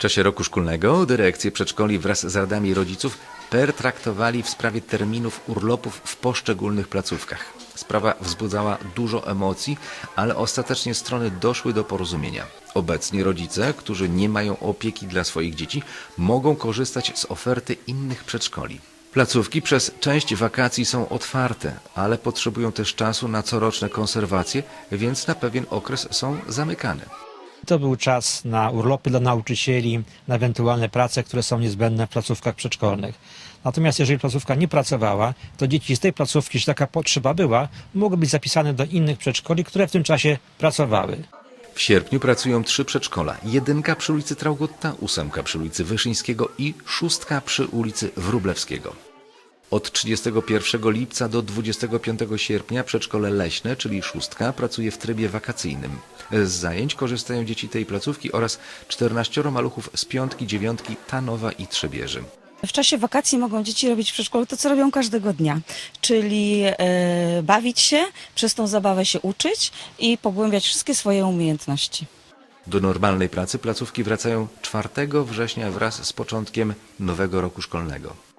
W czasie roku szkolnego dyrekcje przedszkoli wraz z radami rodziców pertraktowali w sprawie terminów urlopów w poszczególnych placówkach. Sprawa wzbudzała dużo emocji, ale ostatecznie strony doszły do porozumienia. Obecnie rodzice, którzy nie mają opieki dla swoich dzieci, mogą korzystać z oferty innych przedszkoli. Placówki przez część wakacji są otwarte, ale potrzebują też czasu na coroczne konserwacje, więc na pewien okres są zamykane. To był czas na urlopy dla nauczycieli, na ewentualne prace, które są niezbędne w placówkach przedszkolnych. Natomiast jeżeli placówka nie pracowała, to dzieci z tej placówki, jeśli taka potrzeba była, mogły być zapisane do innych przedszkoli, które w tym czasie pracowały. W sierpniu pracują trzy przedszkola. Jedynka przy ulicy Traugutta, ósemka przy ulicy Wyszyńskiego i szóstka przy ulicy Wróblewskiego. Od 31 lipca do 25 sierpnia przedszkole leśne, czyli szóstka, pracuje w trybie wakacyjnym. Z zajęć korzystają dzieci tej placówki oraz 14 maluchów z piątki, dziewiątki, Tanowa i Trzebieży. W czasie wakacji mogą dzieci robić w przedszkolu to, co robią każdego dnia, czyli e, bawić się, przez tą zabawę się uczyć i pogłębiać wszystkie swoje umiejętności. Do normalnej pracy placówki wracają 4 września wraz z początkiem nowego roku szkolnego.